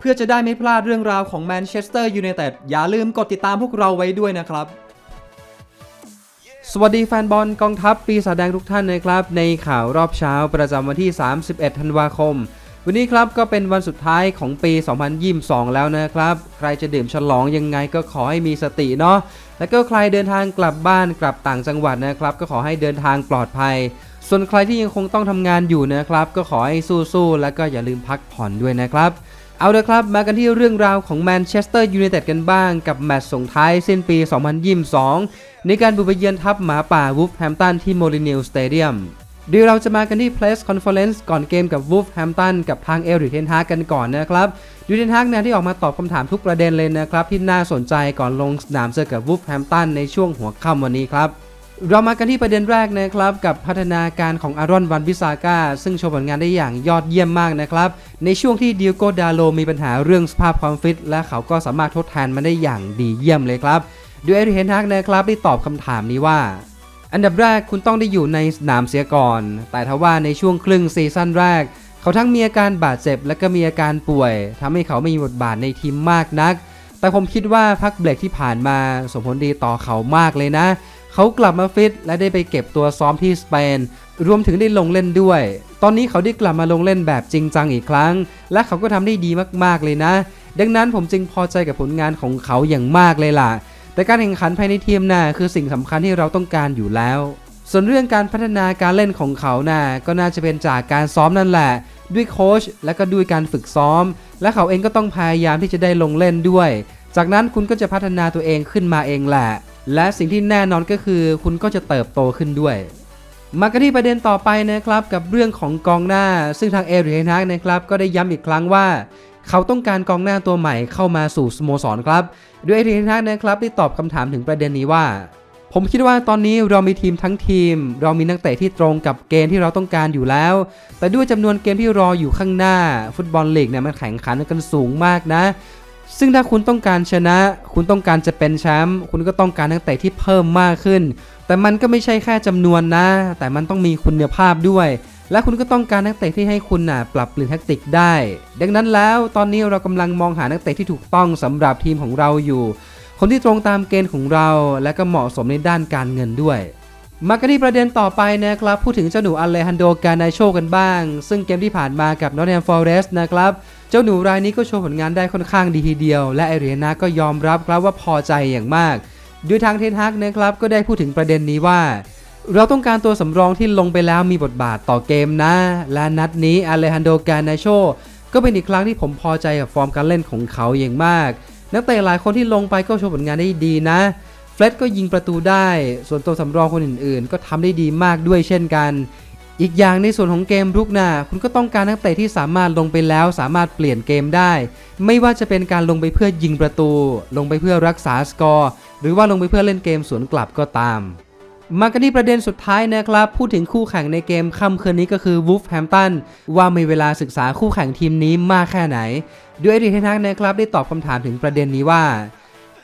เพื่อจะได้ไม่พลาดเรื่องราวของแมนเชสเตอร์ยูไนเต็ดอย่าลืมกดติดตามพวกเราไว้ด้วยนะครับ สวัสดีแฟนบอลกองทัพปีศาจแดงทุกท่านนะครับ ในข่าวรอบเช้าประจำวันที่ 31 ธันวาคม วันนี้ครับก็เป็นวันสุดท้ายของปี 2022 แล้วนะครับ ใครจะดื่มฉลองยังไงก็ขอให้มีสติเนาะแล้วก็ใครเดินทางกลับบ้านกลับต่างจังหวัดนะครับ ก็ขอให้เดินทางปลอดภัย ส่วนใครที่ยังคงต้องทำงานอยู่นะครับ ก็ขอให้สู้ๆแล้วก็อย่าลืมพักผ่อนด้วยนะครับ เอาละครับ มากันที่เรื่องราวของแมนเชสเตอร์ยูไนเต็ดกันบ้างกับแมตช์ส่งท้ายสิ้นปี 2022 ในการบุกไปเยือนทัพหมาป่าวูฟแฮมตันที่โมลินิลสเตเดียมเดี๋ยวเราจะมากันที่ Press Conference ก่อนเกมกับวูฟแฮมตันกับทางเอริกเทนฮากกันก่อนนะครับดูเทนฮากเนี่ยที่ออกมาตอบคำถามทุกประเด็นเลยนะครับ ที่น่าสนใจก่อนลงสนามเจอกับวูฟแฮมตันในช่วงหัวค่ำวันนี้ครับ เรามากันที่ประเด็นแรกนะครับกับพัฒนาการของอารอนวันบิซาก้าซึ่งโชว์ผลงานได้อย่างยอดเยี่ยมมากนะครับ ในช่วงที่ดิโกดาโลมีปัญหาเรื่องสภาพความฟิต และเขาก็สามารถทดแทนมาได้อย่างดีเยี่ยมเลยครับโดยเอริเฮนฮักนะครับได้ตอบคำถามนี้ว่า อันดับแรกคุณต้องได้อยู่ในสนามเสียก่อน แต่ทว่าในช่วงครึ่งซีซั่นแรก เขาทั้งมีอาการบาดเจ็บและก็มีอาการป่วยทำให้เขาไม่มีบทบาทในทีมมากนัก แต่ผมคิดว่าพักเบรกที่ผ่านมาส่งผลดีต่อเขามากเลยนะ เขากลับมาฟิตและได้ไปเก็บตัวซ้อมที่สเปน รวมถึงได้ลงเล่นด้วย ตอนนี้เขาได้กลับมาลงเล่นแบบจริงจังอีกครั้ง และเขาก็ทำได้ดีมากๆเลยนะ ดังนั้นผมจึงพอใจกับผลงานของเขาอย่างมากเลยล่ะ แต่การแข่งขันภายในทีมน่ะคือสิ่งสำคัญที่เราต้องการอยู่แล้ว ส่วนเรื่องการพัฒนาการเล่นของเขาน่ะก็น่าจะเป็นจากการซ้อมนั่นแหละ ด้วยโค้ชและก็ด้วยการฝึกซ้อม และเขาเองก็ต้องพยายามที่จะได้ลงเล่นด้วย จากนั้นคุณก็จะพัฒนาตัวเองขึ้นมาเองแหละ และสิ่งที่แน่นอนก็คือคุณก็จะเติบโตขึ้นด้วย มากันที่ประเด็นต่อไปนะครับกับเรื่องของกองหน้า ซึ่งทางเอริเฮนักนะครับก็ได้ย้ำอีกครั้งว่า เขาต้องการกองหน้าตัวใหม่เข้ามาสู่สโมสรครับโดยเอริเฮนักนะครับได้ตอบคำถามถึงประเด็นนี้ว่า ผมคิดว่าตอนนี้เรามีทีมทั้งทีม เรามีนักเตะที่ตรงกับเกณฑ์ที่เราต้องการอยู่แล้ว แต่ด้วยจำนวนเกมที่รออยู่ข้างหน้า ฟุตบอลลีกเนี่ยมันแข่งขันกันสูงมากนะ ซึ่งถ้าคุณต้องการชนะ คุณต้องการจะเป็นแชมป์คุณก็ต้องการนักเตะที่เพิ่มมากขึ้น แต่มันก็ไม่ใช่แค่จำนวนนะ แต่มันต้องมีคุณภาพด้วย และคุณก็ต้องการนักเตะที่ให้คุณน่ะปรับเปลี่ยนแทคติกได้ ดังนั้นแล้วตอนนี้เรากำลังมองหานักเตะที่ถูกต้องสำหรับทีมของเราอยู่ คนที่ตรงตามเกณฑ์ของเรา และก็เหมาะสมในด้านการเงินด้วย มากันที่ประเด็นต่อไปนะครับ พูดถึงเจ้าหนูอเลฮันโดกานาโชกันบ้าง ซึ่งเกมที่ผ่านมากับนอตแ h มฟอร์เรสต์นะครับ เจ้าหนูรายนี้ก็โชว์ผลงานได้ค่อนข้างดีทีเดียว และเอเรียนาก็ยอมรับครับว่าพอใจอย่างมาก ด้วยทางเทนฮักนะครับ ก็ได้พูดถึงประเด็นนี้ว่า เราต้องการตัวสำรองที่ลงไปแล้วมีบทบาทต่อเกมนะ และนัดนี้อเลฮันโดกานาโชก็เป็นอีกครั้งที่ผมพอใจกับฟอร์มการเล่นของเขาอย่างมาก นักเตะหลายคนที่ลงไปก็โชว์ผลงานได้ดีนะ ฟร็ดก็ยิงประตูได้ ส่วนตัวสำรองคนอื่นๆ ก็ทำได้ดีมากด้วยเช่นกัน อีกอย่างในส่วนของเกมรุกนะคุณก็ต้องการนักเตะที่สามารถลงไปแล้วสามารถเปลี่ยนเกมได้ ไม่ว่าจะเป็นการลงไปเพื่อยิงประตู ลงไปเพื่อรักษาสกอร์ หรือว่าลงไปเพื่อเล่นเกมสวนกลับก็ตาม มากันที่ประเด็นสุดท้ายนะครับ พูดถึงคู่แข่งในเกมค่ำคืนนี้ก็คือวูฟแฮมตันว่ามีเวลาศึกษาคู่แข่งทีมนี้มากแค่ไหนด้วยเอริเทนฮักนะครับได้ตอบคำถามถึงประเด็นนี้ว่า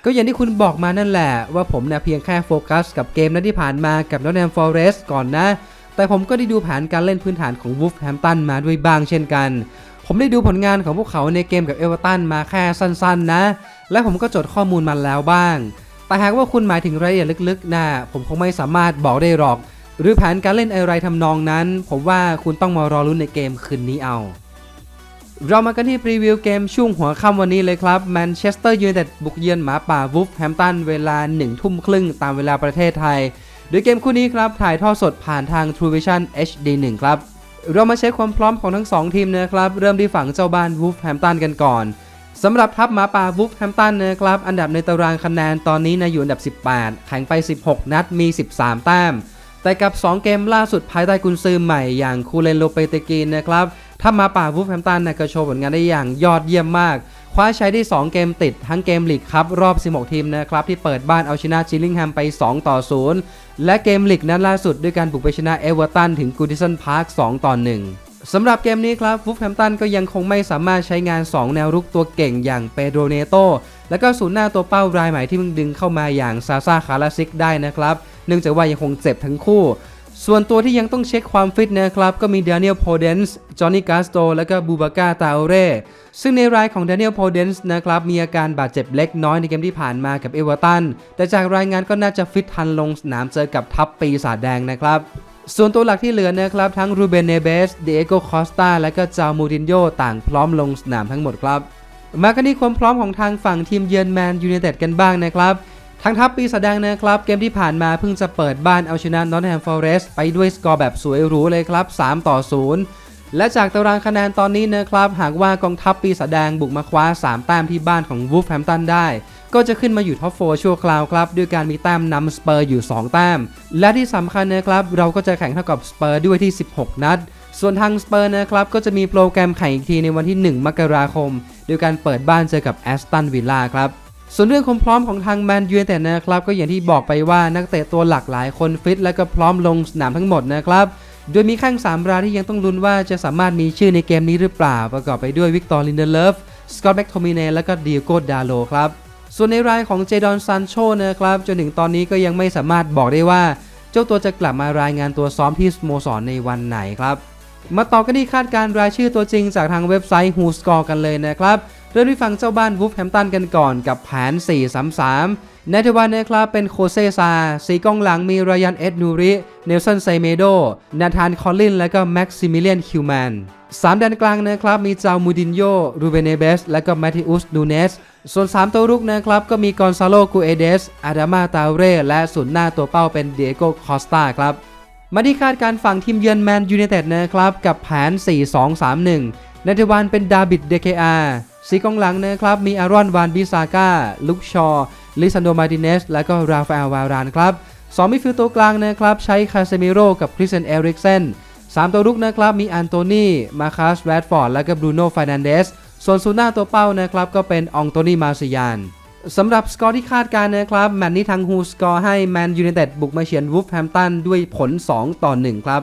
ก็อย่างที่คุณบอกมานั่นแหละ ว่าผมเนี่ยเพียงแค่โฟกัสกับเกมนัดที่ผ่านมากับนอตแ h มฟอเรสก่อนนะ แต่ผมก็ได้ดูแผนการเล่นพื้นฐานของวูฟแฮมตันมาด้วยบ้างเช่นกัน ผมได้ดูผลงานของพวกเขาในเกมกับเอเวอร์ตันมาแค่สั้นๆนะ และผมก็จดข้อมูลมาแล้วบ้าง แต่หากว่าคุณหมายถึงรายละเอียดลึกๆนะผมคงไม่สามารถบอกได้หรอก หรือแผนการเล่นอะไรทำนองนั้น ผมว่าคุณต้องมารอรุ้นในเกมคืนนี้เอา เรามากันที่พรีวิวเกมช่วงหัวค่ำวันนี้เลยครับแมนเชสเตอร์ยูไนเต็ดบุกเยือนหมาป่าวูฟแฮมตันเวลา1ทุ่มครึ่งตามเวลาประเทศไทย โดยเกมคู่นี้ครับถ่ายทอดสดผ่านทาง True Vision HD 1 ครับ เรามาเช็คความพร้อมของทั้ง 2 ทีมนะครับ เริ่มที่ฝั่งเจ้าบ้านวูฟแฮมตันกันก่อนสำหรับทัพหมาป่าวูฟแฮมตันนะครับ อันดับในตารางคะแนนตอนนี้นะอยู่อันดับ 18 แข่งไป 16 นัดมี 13 แต้ม แต่กับ 2 เกมล่าสุดภายใต้กุนซือใหม่อย่างคูเลนโลเปเตกินนะครับ ถ้ามาป่าวูฟแฮมตันนะก็โชว์ผลงานได้อย่างยอดเยี่ยมมาก คว้าใช้ได้ 2 เกมติดทั้งเกมลีกครับรอบ 16 ทีมนะครับที่เปิดบ้านเอาชนะจิลลิงแฮมไป 2 ต่อ 0 และเกมลีกนัดล่าสุดด้วยการบุกไปชนะเอเวอร์ตันถึงกูดิสันพาร์ค 2 ต่อ 1สำหรับเกมนี้ครับวูฟแฮมตันก็ยังคงไม่สามารถใช้งาน 2 แนวรุกตัวเก่งอย่างเปโดเนโต และก็ศูนย์หน้าตัวเป้ารายใหม่ที่มึงดึงเข้ามาอย่างซาซาคาราซิกได้นะครับ เนื่องจากว่ายังคงเจ็บทั้งคู่ ส่วนตัวที่ยังต้องเช็คความฟิตนะครับ ก็มี Daniel Podence จอห์นนี่กาสโตและก็บูบาก้าตาโอเรซึ่งในรายของ Daniel Podence นะครับ มีอาการบาดเจ็บเล็กน้อยในเกมที่ผ่านมากับเอเวอร์ตัน แต่จากรายงานก็น่าจะฟิตทันลงสนามเจอกับทัพปีศาจแดงนะครับส่วนตัวหลักที่เหลือนะครับ ทั้งรูเบนเนเบสเดเอโกคอสตาและก็จามูดินโยต่างพร้อมลงสนามทั้งหมดครับ มากันที่ความพร้อมของทางฝั่งทีมเยือนแมนยู i นเต็ดกันบ้างนะครับ ทางทัพปีศาจแดงนะครับ เกมที่ผ่านมาเพิ่งจะเปิดบ้านเอาชนะนอตแฮมฟอร์เรสต์ไปด้วยสกอร์แบบสวยหรูเลยครับ 3 ต่อ 0 และจากตารางคะแนนตอนนี้นะครับ หากว่ากองทัพปีศาจแดงบุกมาคว้า 3 แต้มที่บ้านของวูฟแฮมตันได้ ก็จะขึ้นมาอยู่ท็อปโฟชั่วคราวครับ ด้วยการมีแต้มนำสเปอร์อยู่ 2 แต้ม และที่สำคัญนะครับเราก็จะแข่งเท่ากับสเปอร์ด้วยที่ 16 นัดส่วนทางสเปอร์นะครับ ก็จะมีโปรแกรมแข่งอีกทีในวันที่ 1 มกราคม โดยการเปิดบ้านเจอกับแอสตันวิลล่าครับ ส่วนเรื่องความพร้อมของทางแมนยู i นเต็ดนะครับ ก็อย่างที่บอกไปว่านักเตะตัวหลักหลายคนฟิต และก็พร้อมลงสนามทั้งหมดนะครับ โดยมีข้าง3รายที่ยังต้องลุ้นว่าจะสามารถมีชื่อในเกมนี้หรือเปล่า ประกอบไปด้วยวิกตอร์ลินเดเลฟสกอตแบ็กโทมิเนและก็ดิโกดาโลครับส่วนในรายของเจดอนซันโชนะครับจนถึงตอนนี้ก็ยังไม่สามารถบอกได้ว่า เจ้าตัวจะกลับมารายงานตัวซ้อมที่สโมสรในวันไหนครับ มาต่อกันที่คาดการณ์รายชื่อตัวจริงจากทางเว็บไซต์ Who Score กันเลยนะครับ ริ่มที่ฝั่งเจ้าบ้านวูฟแฮมตันกันก่อนกับแผน 4-3-3 ในทวันนะครับเป็นโคเซซา สีกองหลังมีรายันเอ็ดนูริ เนลสันไซเมโด นาธานคอลลิน และก็แม็กซิมิเลียนคิวแมนสามแดนกลางนะครับ มีจาวมูดินโย รูเบเนเบส และก็แมทิอุสนูเนส ส่วน 3 ตัวรุกนะครับ ก็มีกอนซาโลกูเอเดส อาดามาตาเรและศูนย์หน้าตัวเป้าเป็นเดียโกคอสตาครับมาที่คาดการฝั่งทีมเยือนแมนยู i นเต็ดนะครับ กับแผน 4-2-3-1ในทวันเป็นดาบิดเดเคอา สีกองหลังนะครับ มีอารอนวานบิซาก้าลุกชอลิซันโดมาติเนส และก็ราฟาเอลวารานครับสองมิดฟิลด์ตัวกลางนะครับ ใช้คาเซมิโร่กับคริสเซนเอริกเซนสามตัวรุกนะครับ มีอันโตนีมาคัสแรดฟอร์ดและก็บรูโน่ฟ r นันเดสส่วนซูน่าตัวเป้านะครับ ก็เป็นองโตนีมาซิยานสำหรับสกอร์ที่คาดการณ์นะครับ แมตช์นี้ทางฮูสกอร์ให้แมนยู i นเต็ดบุกมาเฉียนวูฟแฮมตันด้วยผล 2 ต่อ 1 ครับ